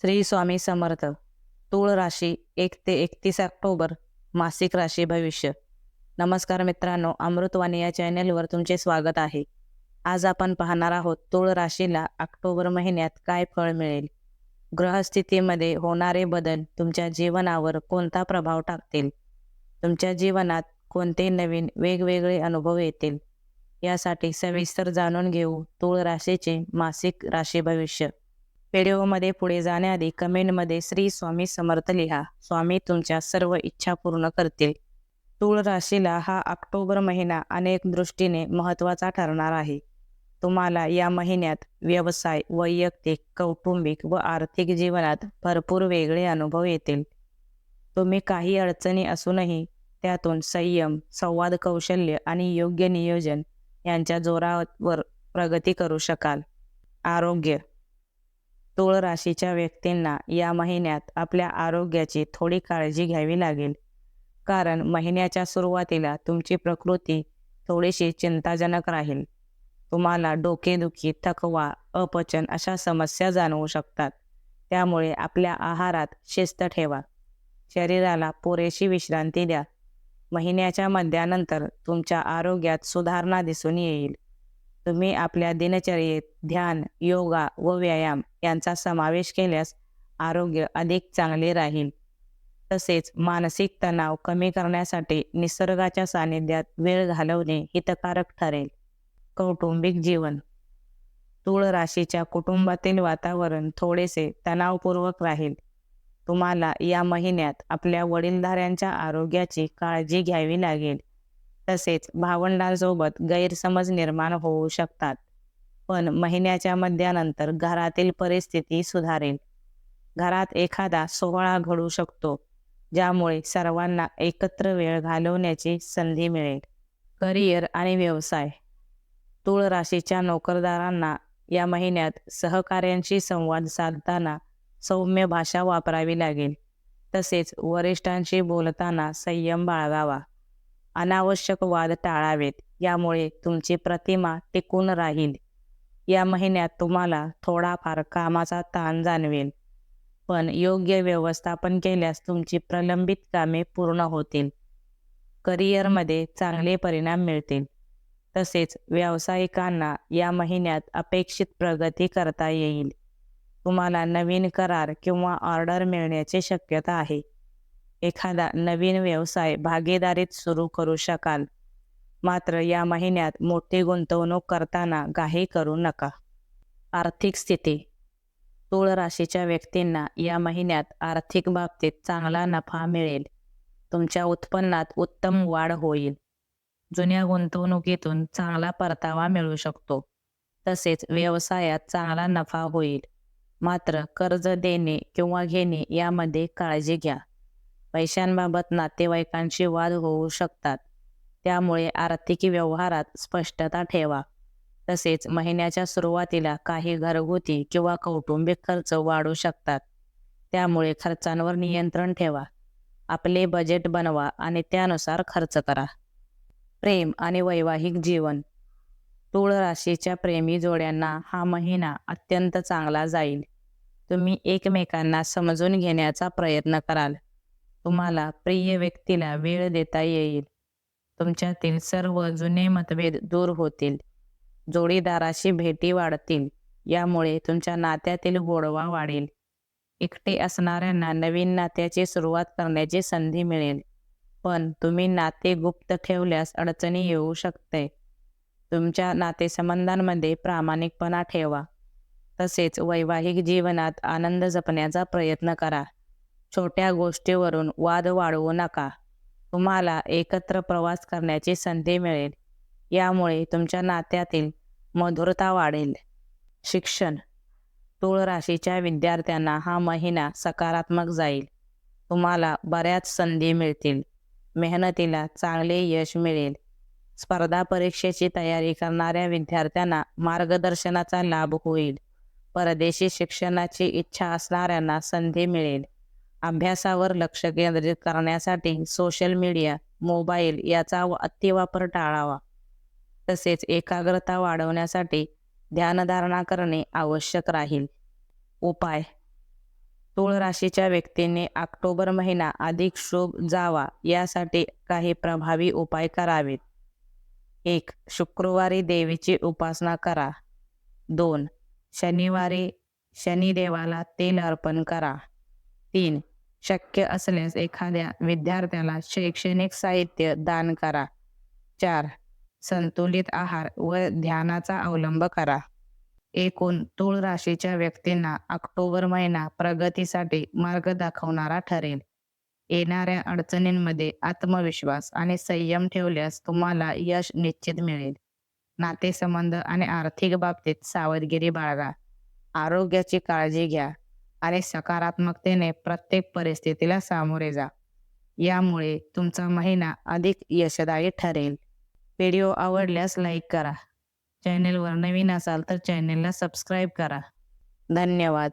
श्री स्वामी समर्थ. तूळ राशी एक ते एकतीस ऑक्टोबर मासिक राशी भविष्य. नमस्कार मित्रांनो अमृतवाणी या चॅनेलवर तुमचे स्वागत आहे. आज आपण पाहणार आहोत तूळ राशीला ऑक्टोबर महिन्यात काय फळ मिळेल? ग्रहस्थितीमध्ये होणारे बदल तुमच्या जीवनावर कोणता प्रभाव टाकतील? तुमच्या जीवनात कोणते नवीन वेगवेगळे अनुभव येतील? यासाठी सविस्तर जाणून घेऊ तूळ राशीचे मासिक राशी भविष्य. व्हिडिओमध्ये पुढे जाण्याआधी कमेंटमध्ये श्री स्वामी समर्थ लिहा. स्वामी तुमच्या सर्व इच्छा पूर्ण करतील. तूळ राशीला हा ऑक्टोबर महिना अनेक दृष्टीने महत्त्वाचा ठरणार आहे. तुम्हाला या महिन्यात व्यवसाय वैयक्तिक कौटुंबिक व आर्थिक जीवनात भरपूर वेगळे अनुभव येतील. तुम्ही काही अडचणी असूनही त्यातून संयम संवाद कौशल्य आणि योग्य नियोजन यांच्या जोरावर प्रगती करू शकाल. आरोग्य तुळ राशीच्या व्यक्तींना या महिन्यात आपल्या आरोग्याची थोडी काळजी घ्यावी लागेल. कारण महिन्याच्या सुरुवातीला तुमची प्रकृती थोडीशी चिंताजनक राहील. तुम्हाला डोकेदुखी थकवा अपचन अशा समस्या जाणवू शकतात. त्यामुळे आपल्या आहारात शिस्त ठेवा. शरीराला पुरेशी विश्रांती द्या. महिन्याच्या मध्यानंतर तुमच्या आरोग्यात सुधारणा दिसून येईल. तुम्ही आपल्या दिनचर्येत ध्यान योगा व व्यायाम यांचा समावेश केल्यास आरोग्य अधिक चांगले राहील. तसेच मानसिक तणाव कमी करण्यासाठी निसर्गाच्या सानिध्यात वेळ घालवणे हितकारक ठरेल. कौटुंबिक जीवन. तूळ राशीच्या कुटुंबातील वातावरण थोडेसे तणावपूर्वक राहील. तुम्हाला या महिन्यात आपल्या वडीलधाऱ्यांच्या आरोग्याची काळजी घ्यावी लागेल. तसेच भावंडांसोबत गैरसमज निर्माण होऊ शकतात. पण महिन्याच्या मध्यानंतर घरातील परिस्थिती सुधारेल. घरात एखादा सोहळा घडू शकतो ज्यामुळे सर्वांना एकत्र वेळ घालवण्याची संधी मिळेल. करिअर आणि व्यवसाय. तुळ राशीच्या नोकरदारांना या महिन्यात सहकार्यांशी संवाद साधताना सौम्य भाषा वापरावी लागेल. तसेच वरिष्ठांशी बोलताना संयम बाळगावा. अनावश्यक वाद टाळावेत. यामुळे तुमची प्रतिमा टिकून राहील. या महिन्यात तुम्हाला थोडाफार कामाचा ताण जाणवेल. पण योग्य व्यवस्थापन केल्यास तुमची प्रलंबित कामे पूर्ण होतील. करिअरमध्ये चांगले परिणाम मिळतील. तसेच व्यावसायिकांना या महिन्यात अपेक्षित प्रगती करता येईल. तुम्हाला नवीन करार किंवा ऑर्डर मिळण्याची शक्यता आहे. एखादा नवीन व्यवसाय भागीदारीत सुरू करू शकाल. मात्र या महिन्यात मोठी गुंतवणूक करताना घाई करू नका. आर्थिक स्थिती. तुळ राशीच्या व्यक्तींना या महिन्यात आर्थिक बाबतीत चांगला नफा मिळेल. तुमच्या उत्पन्नात उत्तम वाढ होईल. जुन्या गुंतवणुकीतून चांगला परतावा मिळू शकतो. तसेच व्यवसायात चांगला नफा होईल. मात्र कर्ज देणे किंवा घेणे यामध्ये काळजी घ्या. पैशांबाबत नातेवाईकांशी वाद होऊ शकतात. त्यामुळे आर्थिक व्यवहारात स्पष्टता ठेवा. तसेच महिन्याच्या सुरुवातीला काही घरगुती किंवा कौटुंबिक खर्च वाढू शकतात. त्यामुळे खर्चांवर नियंत्रण ठेवा. आपले बजेट बनवा आणि त्यानुसार खर्च करा. प्रेम आणि वैवाहिक जीवन. तुळ राशीच्या प्रेमी जोड्यांना हा महिना अत्यंत चांगला जाईल. तुम्ही एकमेकांना समजून घेण्याचा प्रयत्न कराल. तुम्हाला प्रिय व्यक्तीला वेळ देता येईल. तुमच्यातील सर्व जुने मतभेद दूर होतील. जोडीदाराशी भेटी वाढतील. यामुळे तुमच्या नात्यातील गोडवा वाढेल. एकटे असणाऱ्यांना नवीन नात्याची सुरुवात करण्याची संधी मिळेल. पण तुम्ही नाते गुप्त ठेवल्यास अडचणी येऊ शकते. तुमच्या नातेसंबंधांमध्ये प्रामाणिकपणा ठेवा. तसेच वैवाहिक जीवनात आनंद जपण्याचा प्रयत्न करा. छोट्या गोष्टीवरून वाद वाढवू नका. तुम्हाला एकत्र प्रवास करण्याची संधी मिळेल. यामुळे तुमच्या नात्यातील मधुरता वाढेल. शिक्षण. तूळ राशीच्या विद्यार्थ्यांना हा महिना सकारात्मक जाईल. तुम्हाला बऱ्याच संधी मिळतील. मेहनतीला चांगले यश मिळेल. स्पर्धा परीक्षेची तयारी करणाऱ्या विद्यार्थ्यांना मार्गदर्शनाचा लाभ होईल. परदेशी शिक्षणाची इच्छा असणाऱ्यांना संधी मिळेल. अभ्यासावर लक्ष केंद्रित करण्यासाठी सोशल मीडिया मोबाईल याचा अतिवापर टाळावा. तसेच एकाग्रता वाढवण्यासाठी ध्यानधारणा करणे आवश्यक राहील. उपाय. तूळ राशीच्या व्यक्तीने ऑक्टोबर महिना अधिक शुभ जावा यासाठी काही प्रभावी उपाय करावेत. एक शुक्रवारी देवीची उपासना करा. दोन शनिवारी शनिदेवाला तेल अर्पण करा. तीन. शक्य असल्यास एखाद्या विद्यार्थ्याला शैक्षणिक साहित्य दान करा. चार. संतुलित आहार व ध्यानाचा अवलंब करा. एकूण तूळ राशीच्या व्यक्तींना ऑक्टोबर महिना प्रगतीसाठी मार्ग दाखवणारा ठरेल. येणाऱ्या अडचणींमध्ये आत्मविश्वास आणि संयम ठेवल्यास तुम्हाला यश निश्चित मिळेल. नातेसंबंध आणि आर्थिक बाबतीत सावधगिरी बाळगा. आरोग्याची काळजी घ्या. आणि सकारात्मकतेने प्रत्येक परिस्थितीला सामोरे जा. यामुळे तुमचा महिना अधिक यशदायी ठरेल. व्हिडिओ आवडल्यास लाईक करा. चॅनेलवर नवीन असाल तर चॅनेलला सबस्क्राईब करा. धन्यवाद.